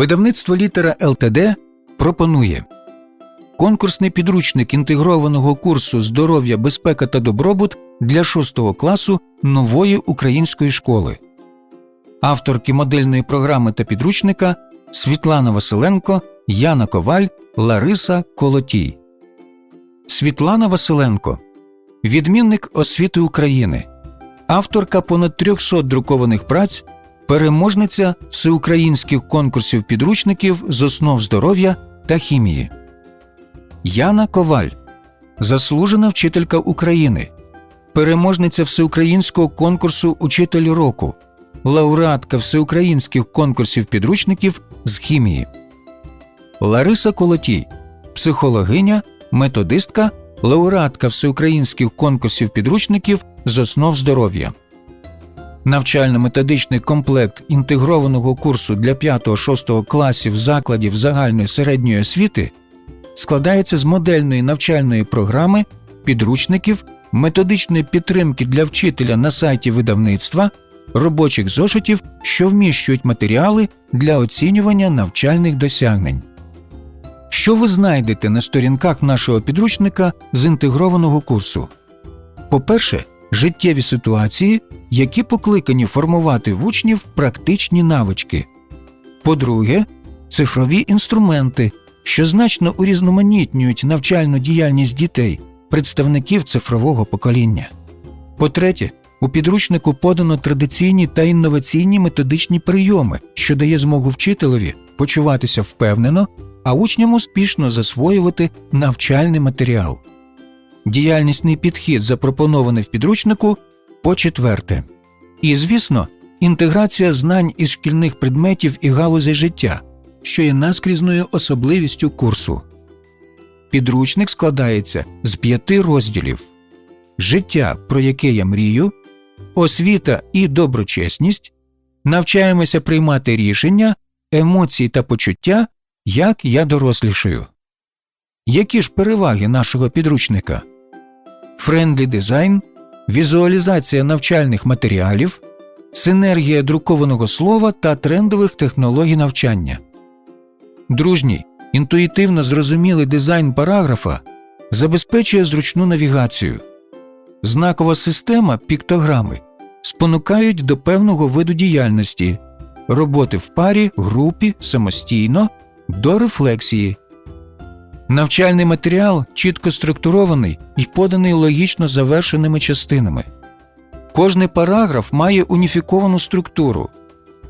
Видавництво літера ЛТД пропонує конкурсний підручник інтегрованого курсу Здоров'я, безпека та добробут для 6 класу нової української школи. Авторки модельної програми та підручника Світлана Василенко, Яна Коваль, Лариса Колотій. Світлана Василенко відмінник освіти України, авторка понад 300 друкованих праць, переможниця всеукраїнських конкурсів підручників з основ здоров'я та хімії. Яна Коваль, заслужена вчителька України, переможниця всеукраїнського конкурсу Учитель року, лауреатка всеукраїнських конкурсів підручників з хімії. Лариса Колотій, психологиня, методистка, лауреатка всеукраїнських конкурсів підручників з основ здоров'я. Навчально-методичний комплект інтегрованого курсу для 5-6 класів закладів загальної середньої освіти складається з модельної навчальної програми, підручників, методичної підтримки для вчителя на сайті видавництва, робочих зошитів, що вміщують матеріали для оцінювання навчальних досягнень. Що ви знайдете на сторінках нашого підручника з інтегрованого курсу? По-перше, життєві ситуації, які покликані формувати в учнів практичні навички. По-друге, цифрові інструменти, що значно урізноманітнюють навчальну діяльність дітей, представників цифрового покоління. По-третє, у підручнику подано традиційні та інноваційні методичні прийоми, що дає змогу вчителеві почуватися впевнено, а учням успішно засвоювати навчальний матеріал. Діяльнісний підхід, запропонований в підручнику, по четверте. І, звісно, інтеграція знань із шкільних предметів і галузей життя, що є наскрізною особливістю курсу. Підручник складається з п'яти розділів життя, про яке я мрію, освіта і доброчесність, навчаємося приймати рішення, емоції та почуття, як я дорослішаю. Які ж переваги нашого підручника? Френдлі дизайн, візуалізація навчальних матеріалів, синергія друкованого слова та трендових технологій навчання. Дружній, інтуїтивно зрозумілий дизайн параграфа забезпечує зручну навігацію. Знакова система піктограми спонукають до певного виду діяльності, роботи в парі, групі, самостійно, до рефлексії. Навчальний матеріал чітко структурований і поданий логічно завершеними частинами. Кожний параграф має уніфіковану структуру.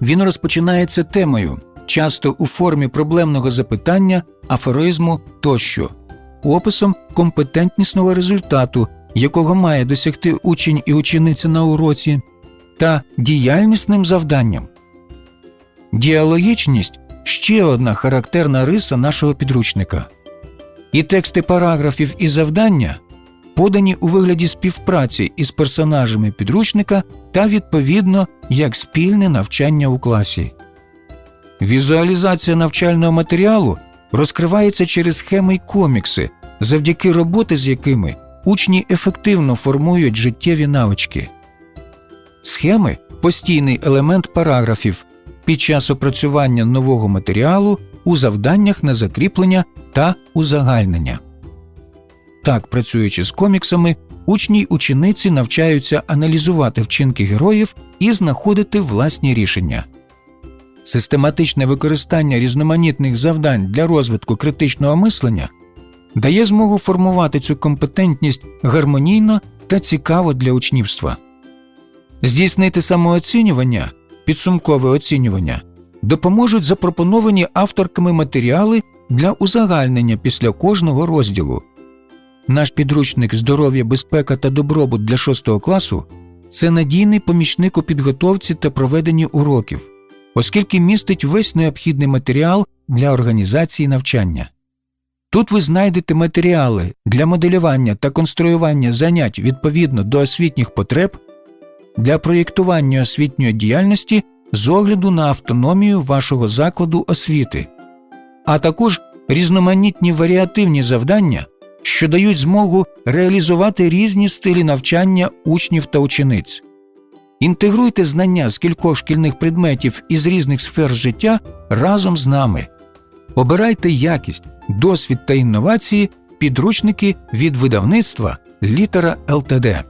Він розпочинається темою, часто у формі проблемного запитання, афоризму тощо, описом компетентнісного результату, якого має досягти учень і учениця на уроці, та діяльнісним завданням. Діалогічність ще одна характерна риса нашого підручника. І тексти параграфів і завдання подані у вигляді співпраці із персонажами підручника та відповідно як спільне навчання у класі. Візуалізація навчального матеріалу розкривається через схеми й комікси, завдяки роботи з якими учні ефективно формують життєві навички. Схеми постійний елемент параграфів під час опрацювання нового матеріалу у завданнях на закріплення та узагальнення. Так, працюючи з коміксами, учні й учениці навчаються аналізувати вчинки героїв і знаходити власні рішення. Систематичне використання різноманітних завдань для розвитку критичного мислення дає змогу формувати цю компетентність гармонійно та цікаво для учнівства. Здійснити самооцінювання, підсумкове оцінювання допоможуть запропоновані авторками матеріали для узагальнення після кожного розділу. Наш підручник Здоров'я, безпека та добробут для 6 класу це надійний помічник у підготовці та проведенні уроків, оскільки містить весь необхідний матеріал для організації навчання. Тут ви знайдете матеріали для моделювання та конструювання занять відповідно до освітніх потреб, для проєктування освітньої діяльності з огляду на автономію вашого закладу освіти, а також різноманітні варіативні завдання, що дають змогу реалізувати різні стилі навчання учнів та учениць. Інтегруйте знання з кількох шкільних предметів із різних сфер життя разом з нами. Обирайте якість, досвід та інновації, підручники від видавництва Літера ЛТД.